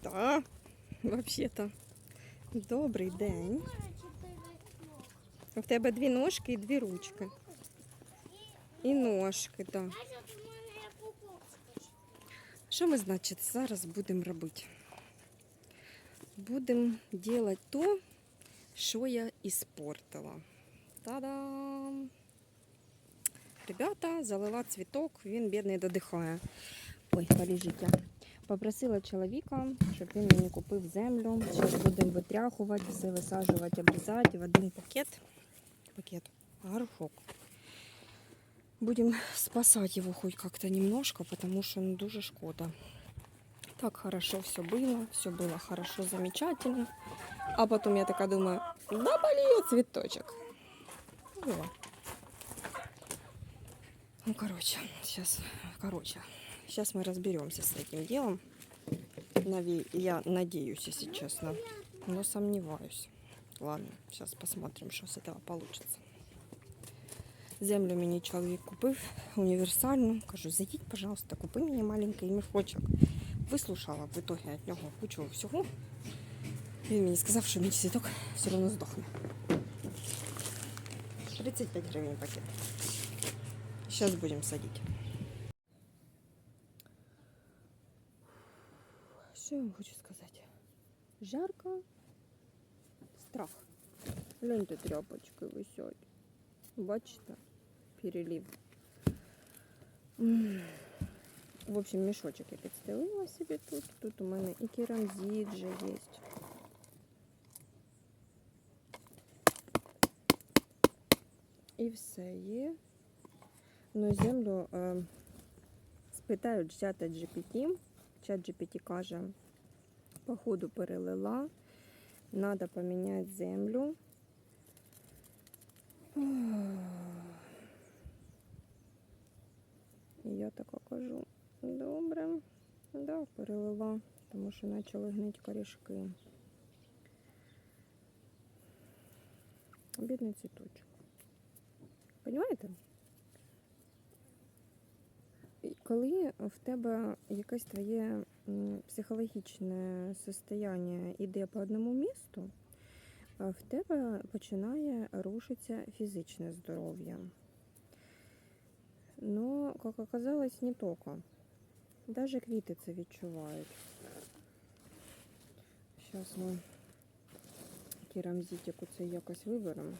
Так, взагалі-то. Добрий день. У тебе дві ножки і дві ручки. І ножки, так. Да. Що ми, значить, зараз будемо робити? Будемо робити то, що я іспортила. Та-дам! Ребята, залила цвіток, він бідний додихає. Ой, полежите. Попросила чоловіка, щоб він мені купив землю. Зараз будемо витряхувати, все висаджувати, обрізати в один пакет. Пакет. Горшок. Будем спасать его хоть как-то немножко, потому что ну, дуже шкода. Так хорошо все было, все было хорошо, замечательно. А потом я такая думаю, да болеет цветочек. Ну, вот. Ну, короче, сейчас, короче, сейчас мы разберемся с этим делом. Нави- Я надеюсь, если честно, но сомневаюсь. Ладно, сейчас посмотрим, что с этого получится. Землю мені чоловік купив універсальну. Кажу, зайдіть, пожалуйста, купи мені маленький мішочок. Вислушала в итоге від нього кучу всього. Він мені сказав, що мій цвіток все одно здохне. 35 гривень пакет. Сейчас будем садить. Вам хочу сказати? Жарко, страх. Гляньте, тряпочки висять. Бачите? Перелив. В общем, мішочок я підстелила собі тут. Тут у мене і керамзит вже є. І все є. Ну, землю е, спитають чата GPT. Чат GPT каже, походу перелила. Надо поміняти землю. І я така кажу, добре, да, перелила, тому що почали гнити корішки. Бідний цвіточок. Понимаєте? І Коли в тебе якесь твоє психологічне состояние іде по одному місту, в тебе починає рушитися фізичне здоров'я. Но, как оказалось, не только. Даже квіти це відчувають. Зараз ми керамзитику це якось виберемо.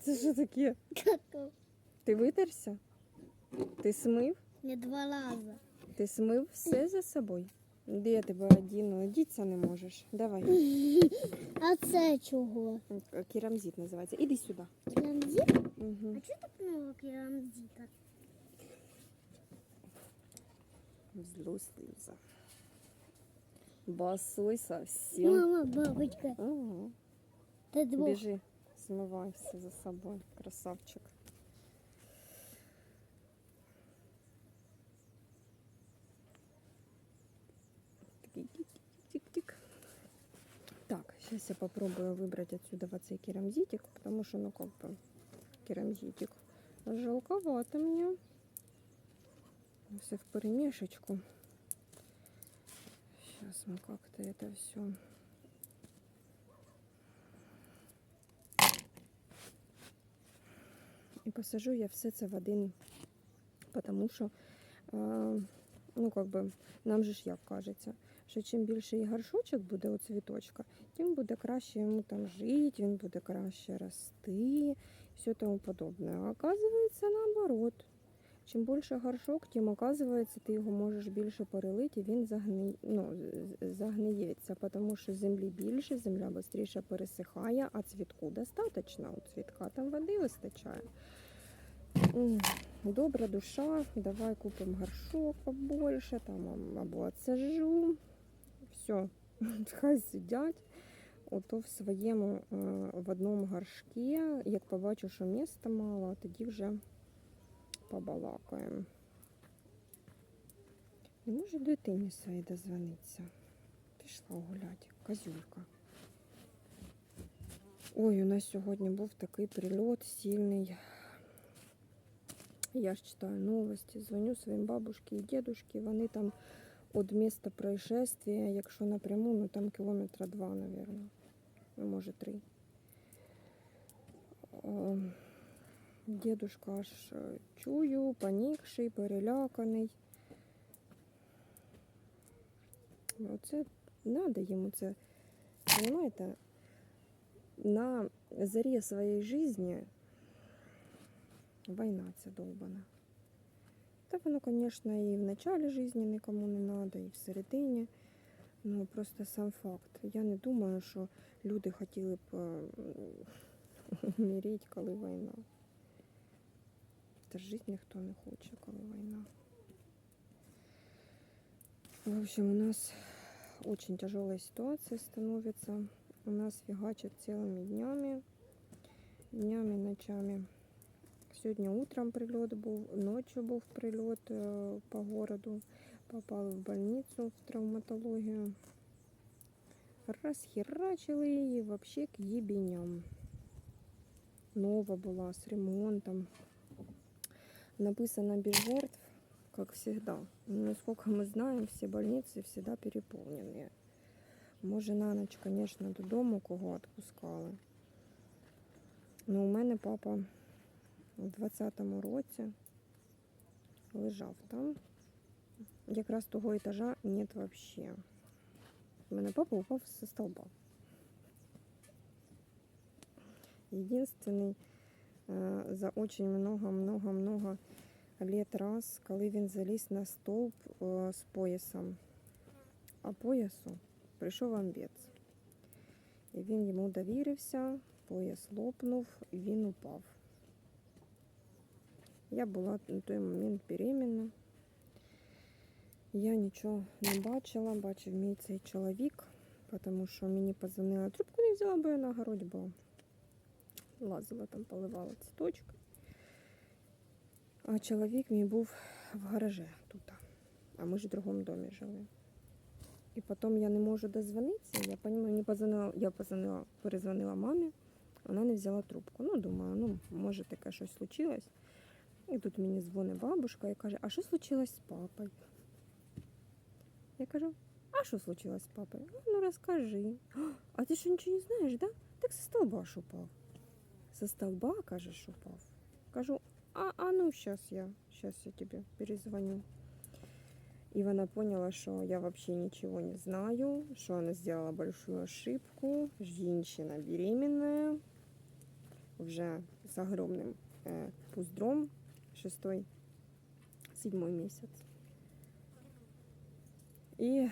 Це що таке? Каков? Ти витерся? Ти смив? Не два рази. Ти смив все за собою? Де я тебе одіну? Одіться не можеш. Давай. А це чого? Керамзит називається. Іди сюди. Керамзит? Угу. А чого так много керамзита? Злостився. Босой совсем. Мама, бабочка, Угу. Біжи, смивай за собою. Красавчик. Такий тик-тик-тик-тик. Так, сейчас я попробую выбрать отсюда вот цей керамзитик, потому что, ну, как бы, керамзитик жалковато мне. Все в перемешечку. Сейчас мы как-то это все І посажу я все це в один, тому що, е, ну, как би, нам же ж як кажеться, що чим більший горшочок буде у цвіточка, тим буде краще йому там жити, він буде краще рости, все тому подобне. А оказується наоборот. Чим більше горшок, тим оказується, ти його можеш більше перелити, і він загни... ну, загниється, тому що землі більше, земля швидше пересихає, а цвітку достатньо. У цвітка там води вистачає. Добра душа, давай купимо горшок побольше, там або отсажу. Все, хай сидять. Ото в своєму е, в одному горшкі. Як побачу, що міста мало, тоді вже побалакаємо. Не можу дитині своїй дозвонитися. Пішла гуляти, козюлька. Ой, у нас сьогодні був такий прильот сильний. Я ж читаю новості, дзвоню своїм бабушці і дідушці, вони там від міста происшествия, якщо напряму, ну там кілометра два, мабуть. Ну, може, три. Ем, Дідушка аж е, чую, панікший, переляканий. Оце треба йому це, розумієте, на зарі своєї житті війна ця довбана. Та воно, звісно, і в началі житті нікому не треба, і в середині. Ну, просто сам факт. Я не думаю, що люди хотіли б е, умереть, коли війна. Та жити ніхто не хоче, коли війна. В общем, у нас очень тяжелая ситуация становится. У нас фигачит целыми днями, днями, ночами. Сегодня утром прилет был, ночью был прилет э, по городу. Попал в больницу, в травматологию. Расхерачили її вообще к ебеням. Нова была с ремонтом. Написано без жертв, как всегда. Но насколько мы знаем, все больницы всегда переполненные. Може, на ніч, звісно, додому кого відпускали. Ну, у мене папа у 20-му році лежав там. Якраз того етажа нет вообще. У мене папа упав зі столба. Єдинственний е, за очень много-много-много лет раз, коли він заліз на стовп е, з поясом. А поясу прийшов амбець. І він йому довірився, пояс лопнув, і він упав. Я була на той момент беременна. Я нічого не бачила, бачив мій цей чоловік, тому що мені подзвонила трубку не взяла, бо я на городі була. Лазила там, поливала цвіточки. А чоловік мій був в гаражі тут. А ми ж в другому домі жили. І потім я не можу дозвонитися. Я понимаю, позвонила, я позвонила, перезвонила мамі, вона не взяла трубку. Ну, думаю, ну, може таке щось случилось. І тут мені дзвонить бабушка і каже, а що случилось з папою? Я кажу, а що случилось з папою? Ну, розкажи. А ти що нічого не знаєш, да? Так со столба ж упав. Со столба, кажеш, упав. Кажу, а, а ну, сейчас я, сейчас я тебе перезвоню. И она поняла, что я вообще ничего не знаю, что она сделала большую ошибку. Женщина беременная, уже с огромным э, пуздром, шестой, седьмой месяц. І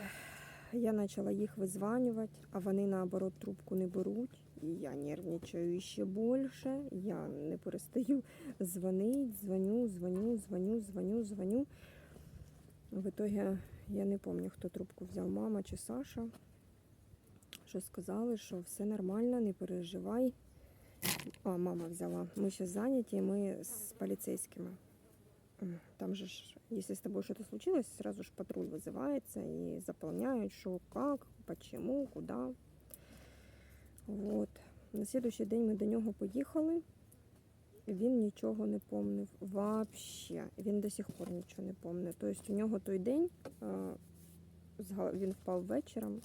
я почала їх визванювати, а вони наоборот трубку не беруть. І я нервничаю ще більше. Я не перестаю дзвонити, дзвоню, дзвоню, дзвоню, дзвоню, дзвоню. В итоге я не пам'ятаю, хто трубку взяв, мама чи Саша. Що сказали, що все нормально, не переживай. А, мама взяла. Ми ще зайняті, ми з поліцейськими. Там же ж, если с тобой что-то случилось, сразу же патруль вызывается и заполняют, что, как, почему, куда. Вот. На следующий день ми до нього поїхали. Він нічого не помнив вообще. Він до сих пор нічого не помнив. Тобто у нього той день він впав вечором.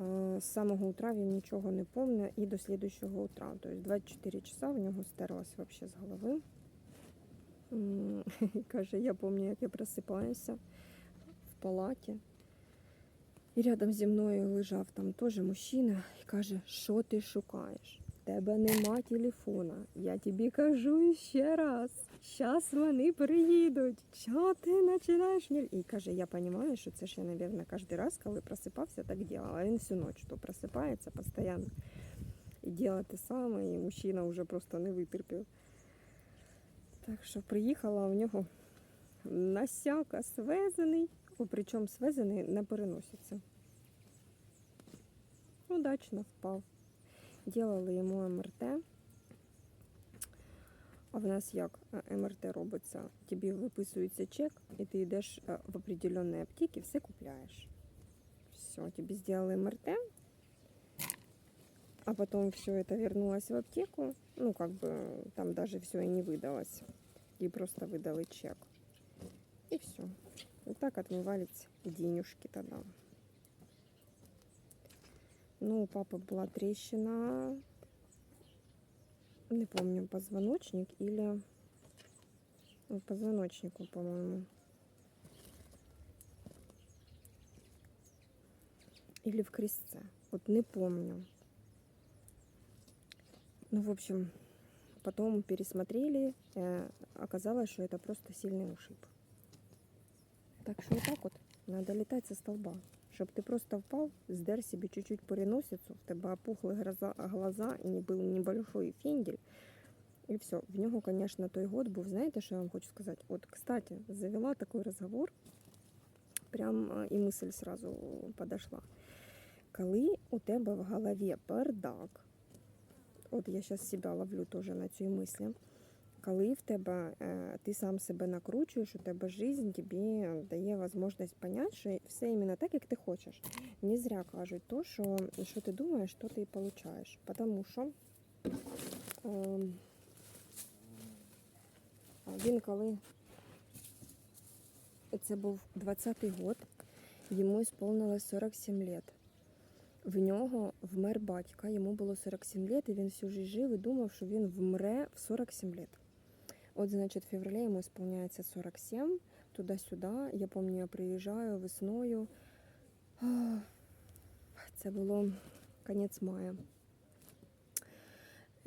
Е, З самого утра він нічого не помнив і до слідуючого утра. Тобто 24 часа в нього стерлось вообще з голови. І каже, я пам'ятаю, як я просипаюся в палаті. І рядом зі мною лежав там теж мужчина і каже, що ти шукаєш? Тебе нема телефона. Я тобі кажу ще раз. Щас вони приїдуть. Що ти починаєш? І каже, я розумію, що це ж я, мабуть, кожен раз, коли просипався, так робив. А він всю ніч то просипається постійно. І робить те саме, і мужчина вже просто не витерпів. Так що приїхала у нього насяка свезений, причому свезений не переноситься. Удачно впав. Делали йому МРТ. А в нас як е, МРТ робиться? Тобі виписується чек, і ти йдеш е, в определенні аптеки, все купляєш. Все, тебе сделали МРТ, а потом все это вернулось в аптеку. Ну, как бы там даже все и не выдалось. Ей просто выдали чек. И все. И так отмывались денежки тогда. Ну, у папы была трещина. Не помню, позвоночник или... ну, позвоночнику, по-моему. Или в крестце. Вот не помню. Ну, в общем, потом пересмотрели. э, оказалось, что это просто сильный ушиб. Так что вот так вот надо летать со столба. Щоб ти просто впав, здер себе чуть-чуть переносицю, в тебе опухли глаза, глаза не був небольшой фіндель. І все. В нього, конечно, той год був, знаєте, що я вам хочу сказати? От, кстати, завела такой разговор, прям і мисль сразу подошла. Коли у тебе в голові бардак, от я зараз себе ловлю теж на цій мислі, коли в тебе е, ти сам себе накручуєш, у тебе жизнь тобі дає можливість поняти, що все іменно так, як ти хочеш. Не зря кажуть то, що, що ти думаєш, то ти і получаєш. Тому що е, він коли це був 20-й год, йому сповнилось 47 лет. В нього вмер батька, йому було 47 лет, і він всю життя жив і думав, що він вмре в 47 лет. От, значить, в феврале йому сповняється 47, туди-сюди. Я пам'ятаю, я приїжджаю весною. Це було кінець мая.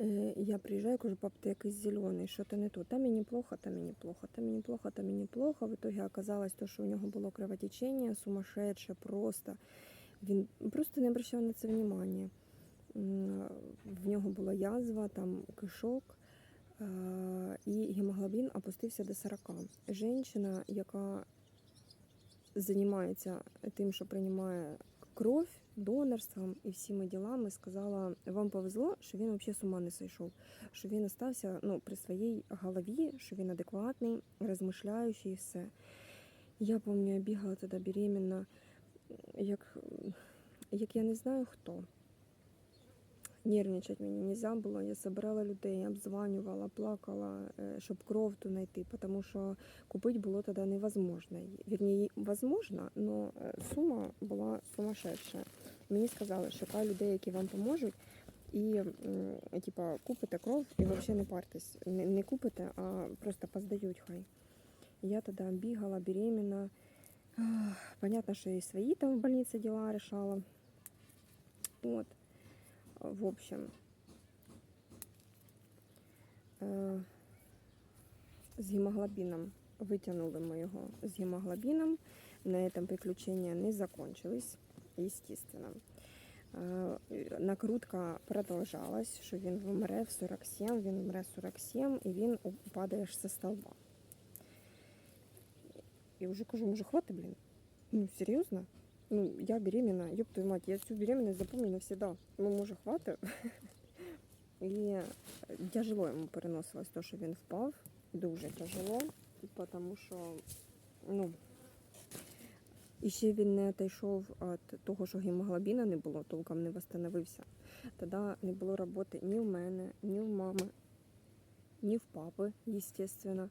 Е, Я приїжджаю, кажу, пап, ти якийсь зелений, що то не то. Там мені плохо, там мені плохо, там мені плохо, там мені плохо. В итоге оказалось то, що у нього було кровотечення сумасшедше, просто. Він просто не обращав на це внимання. В нього була язва, там кишок, і гемоглобін опустився до 40. Женщина, яка займається тим, що приймає кров, донорством і всіми ділами, сказала: вам повезло, що він взагалі з ума не сойшов, що він остався ну, при своїй голові, що він адекватний, розмишляючий і все. Я пам'ятаю, я бігала тоді беременна, як, як я не знаю хто. Нервничать мені нельзя було. Я збирала людей, обзванювала, плакала, щоб кров ту знайти, тому що купити було тоді невозможно. Вірні, возможно, але сума була сумасшедша. Мені сказали, шукай людей, які вам поможуть, і типа, купите кров і взагалі не партесь. Не, не купите, а просто поздають хай. Я тоді бігала, беременна. Понятно, що і свої там в больниці діла решала. Вот. В общем, е, з гемоглобином витягнули ми його з гемоглобином. На этом приключения не закончились, естественно. Е, Накрутка продовжалась, що він вмре в 47, він вмре в 47 і він падає со столба. Я вже кажу, може хватить, блін? Ну, серйозно? Ну, я беременна, ёб твою мать, я всю беременность запомню навсегда. Ну, може, хватить? І тяжело йому переносилось те, що він впав. Дуже тяжело, тому що, ну, і ще він не отійшов від того, що гемоглобіна не було, толком не восстановився. Тоді не було роботи ні в мене, ні в мами, ні в папи, естественно.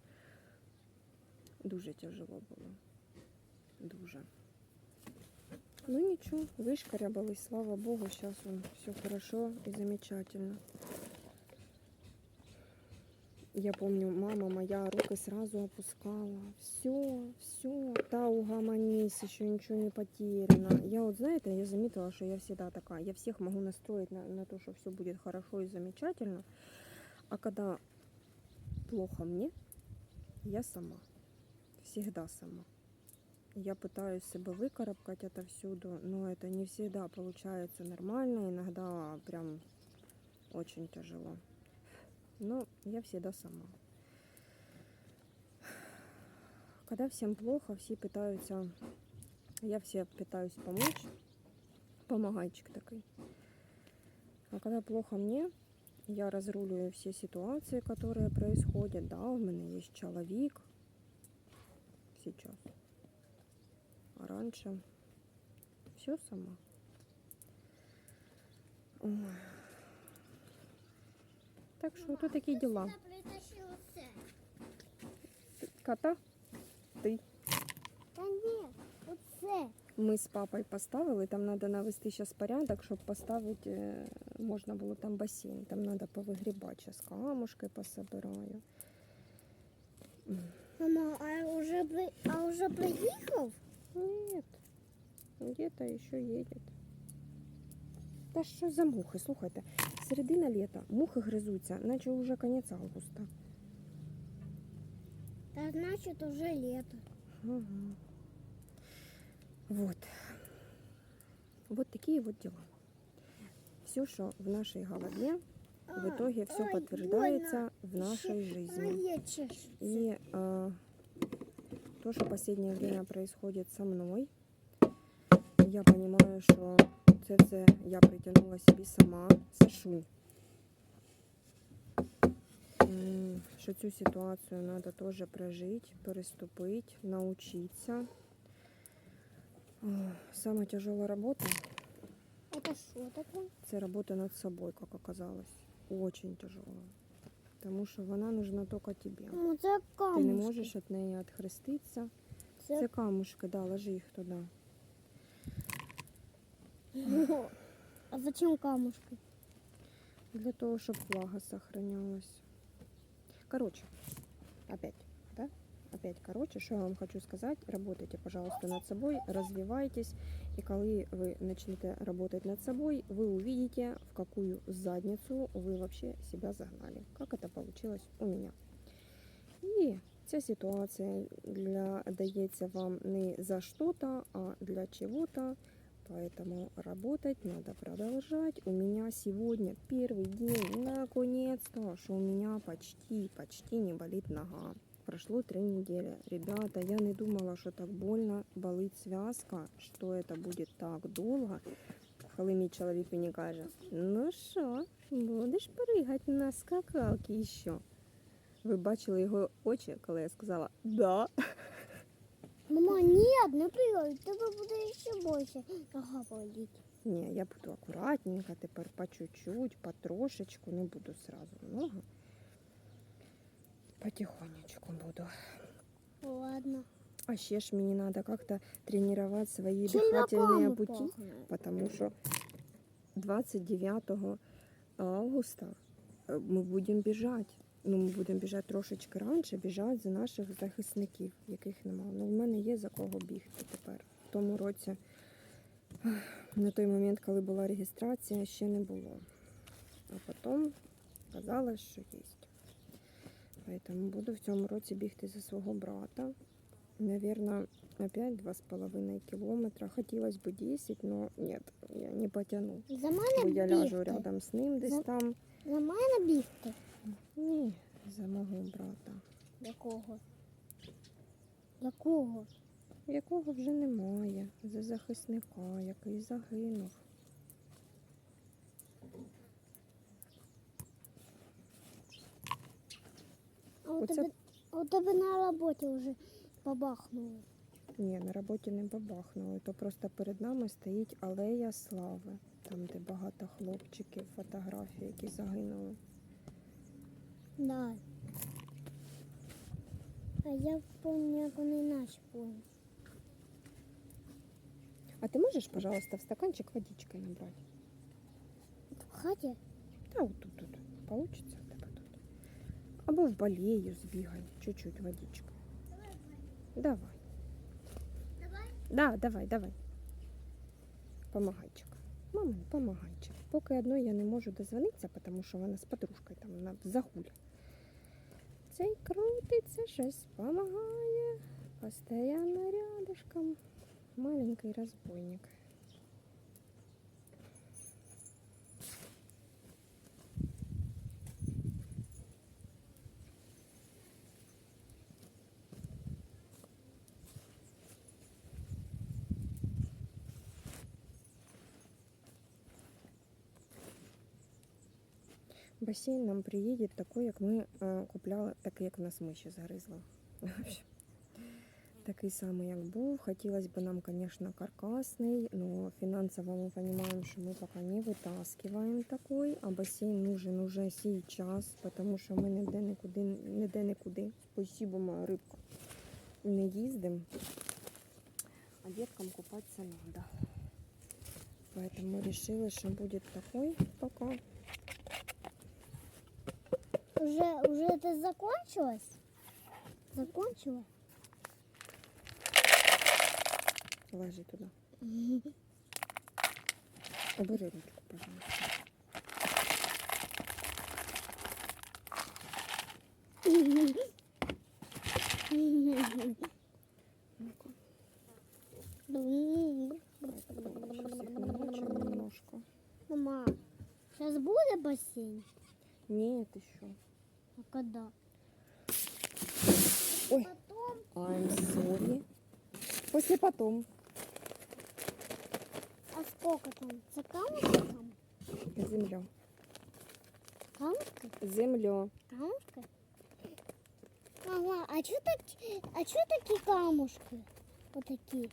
Дуже тяжело було. Дуже. Ну ничего, вышкарябалась, слава богу, сейчас он все хорошо и замечательно. Я помню, мама моя руки сразу опускала. Все, все, та угомонись, еще ничего не потеряно. Я вот, знаете, я заметила, что я всегда такая. Я всех могу настроить на, на то, что все будет хорошо и замечательно. А когда плохо мне, я сама. Всегда сама. Я пытаюсь себя выкарабкать это всюду, но это не всегда получается нормально, иногда прям очень тяжело. Но я всегда сама. Когда всем плохо, все пытаются, я все пытаюсь помочь, помогайчик такой. А когда плохо мне, я разруливаю все ситуации, которые происходят. Да, у меня есть человек сейчас А раньше все сама. Ой. Так що тут такі діла. Притащив все. Кота? Ти. Та ні, оце. Ми з папою поставили, там треба навести зараз порядок, щоб поставити, е, можна було там басейн. Там треба повигрібати, зараз камушки пособираю. Мама, а уже, при... а уже приїхав? Нет, где-то еще едет. Та що за мухи? Слухайте, середина літа, мухи гризуться, наче вже кінець августа. Та значить уже літо. Ага. Вот. Вот такие вот дела. Все, что в нашей голове, в итоге все ой, подтверждается в нашей жизни. И э, то, что последнее время происходит со мной, я понимаю, что це я притягнула собі сама, Сашу. Що цю ситуацію треба теж прожити, переступити, навчитися. О, Сама тяжела робота Это що таке? це робота над собою, як оказалось. Очень тяжела. Тому що вона нужна тільки тобі. Ну, це Ти камушки. не можеш від неї відхреститися. Це... Це камушки, да, ложи їх туди. А зачем камушки? Для того, щоб влага сохранялась. Короче, опять? Опять, короче, що я вам хочу сказати, работайте, пожалуйста, над собой, развивайтесь, и коли вы начнете работать над собой, вы увидите, в какую задницу вы вообще себя загнали. Как это получилось у меня. І ця ситуація для, дається вам не за что-то, а для чего-то. Поэтому работать надо продолжать. У меня сегодня первый день, наконец-то, что у меня почти, почти не болит нога. Прошло три недели. Ребята, я не думала, что так больно болит связка, что это будет так долго. Коли мій чоловік мені каже, ну що, будеш пригати на скакалки ще? Ви бачили його очі, коли я сказала да. Мама, нет, не пригай, тебе буде ще більше. Ага, боліть. Ні, я буду акуратненько, тепер по чуть-чуть, потрошечку, не буду сразу много. Потихонечку буду. Ладно. А ще ж мені треба как-то тренувати свої дихательні пути, потому що 29 августа е, ми будемо біжати. Ну, ми будемо біжати трошечки раніше, біжати за наших захисників, яких немає. Ну, в мене є за кого бігти тепер. В тому році, на той момент, коли була реєстрація, ще не було. А потім казалось, що є. Поэтому буду в цьому році бігти за свого брата. Наверное, опять два с половиной километра. Хотелось бы 10, но нет, я не потяну. За Бо мене я бігти. ляжу рядом з ним десь За- там. За мене бігти. Ні, за мого брата. Якого? Якого? Якого вже немає. За захисника, який загинув. А у Оце- тебе, а у тебе на роботі вже побахнуло. Ні, на роботі не бабахнули. То просто перед нами стоїть алея слави. Там, де багато хлопчиків, фотографії, які загинули. Да. А я помню, як вони наші поняли. А ти можеш, пожалуйста, в стаканчик водичкою набрати? В хаті? Та от тут, тут. Получиться. Або в балею збігай, чуть-чуть водичкою. Давай. Давай. Да, давай, давай. Помагайчик. Мама, помагайчик. Поки одної я не можу дозвонитися, тому що вона з подружкою там на в загулі. Цей крутиться, щось помагає. Постоянно рядышком. Маленький розбойник. Басейн нам приїде такий, як ми е, купляли, такий, як в нас миші загризла. Такий самий, як був. Хотілося б нам, звісно, каркасний, але фінансово ми розуміємо, що ми поки не витаскиваємо такий, а басейн нужен уже сейчас, тому що ми ніде нікуди, ніде нікуди. Спасибо, моя рибка. не їздимо, а деткам купатися надо. Поэтому решила, что будет такой пока. Уже, уже это закончилось? Закончила? Ложи туда. Убери ручку, пожалуйста. Немножко. Мама, сейчас будет бассейн? Нет, еще. Когда? Ой, Потом. I'm sorry. После потом. А сколько там? За камушкой там? Земля. Камушкой? Земля. Камушкой? Ага, а что так, а чё такие камушки? Вот такие.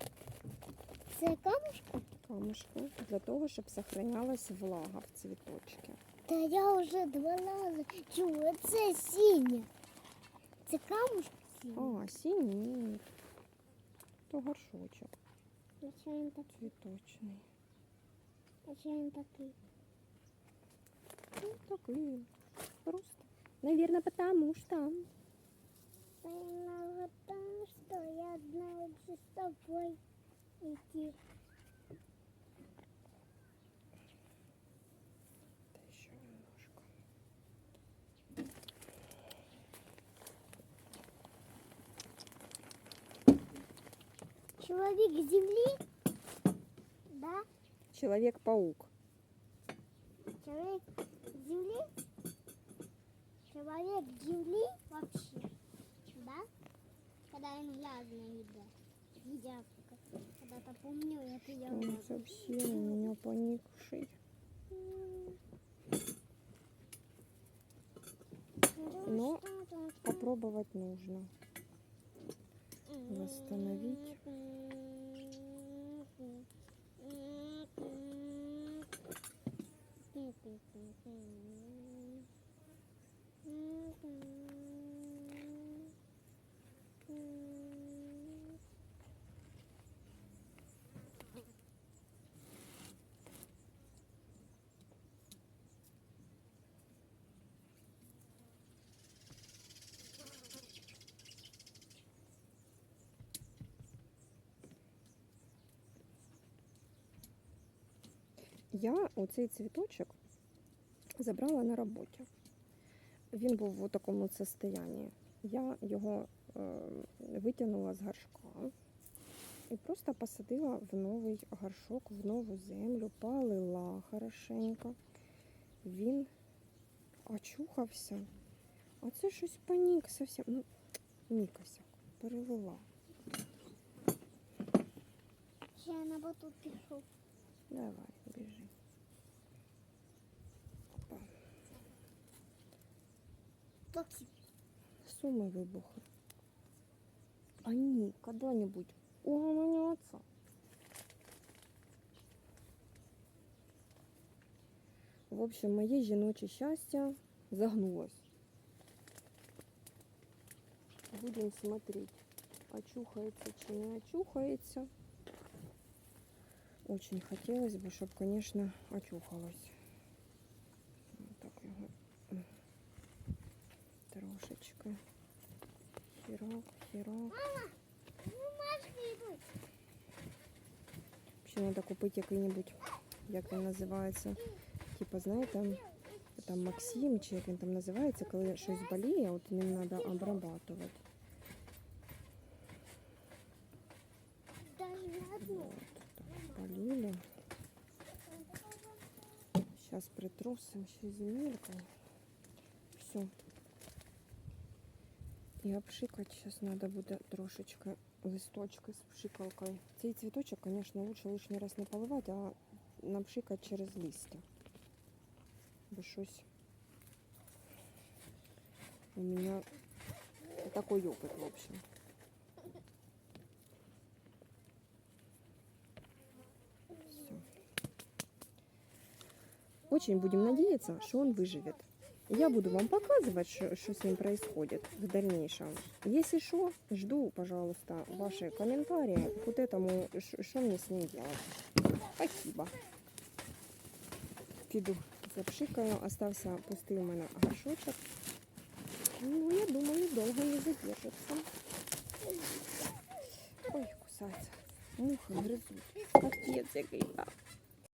Це камушки? Камушки. Для того, щоб сохранялась влага в цвіточки. Та я вже два рази чула. Це синє. Це камушки сині. А, синій, ні. То горшочок А що він такий? цвіточний. А що він такий? Ну, такий. Просто. Наверное, потому что. Наверное, потому что я одна с тобой идти. Человек земли? Да? Человек-паук. Человек земли? Человек земли вообще? Да? Когда он грязный едят. Едят. Когда-то помню, это я Он совсем у меня поникший. Но Попробовать нужно. Восстановить. Я оцей цвіточок забрала на роботі. Він був у такому состоянні. Я його е, витягнула з горшка і просто посадила в новий горшок, в нову землю, полила хорошенько. Він очухався. А це щось панік зовсім. Ну, Мікася, перелила. Ще на батут пішов. Давай, біжи. Поки. Сумы выбухли. Они когда-нибудь угомонятся. В общем, моє жіноче щастя загнулось. Будем смотреть, очухается чи не очухается. Очень хотелось бы, чтобы, конечно, очухалось. Вот так його м, трошечки. Хірок, хірок. Ну, Машки йдуть. Ще треба купити який-небудь, як він називається. Типа, знаєте, там Максим, чи як він там називається, коли щось боліє, от ним треба обрабатувати. Даже не одну. Вот, так, полили. Сейчас притрусим ще земелькой. Все. І обшикати зараз треба буде трошечки листочки з пшикалкою. Цей цвіточок, звісно, лучше лишній раз не поливати, а напшикати через листя. Бо щось у мене такой опыт, в общем. Всё. Очень будем надеяться, что он выживет. Я буду вам показывать, что, с ним происходит в дальнейшем. Если что, жду, пожалуйста, ваши комментарии к вот этому, что мне с ним делать. Спасибо. Піду запшикаю, остався пустий у мене горшочок. Ну, я думаю, довго не задержится. Ой, кусается. Мухи гризуть. Капець який.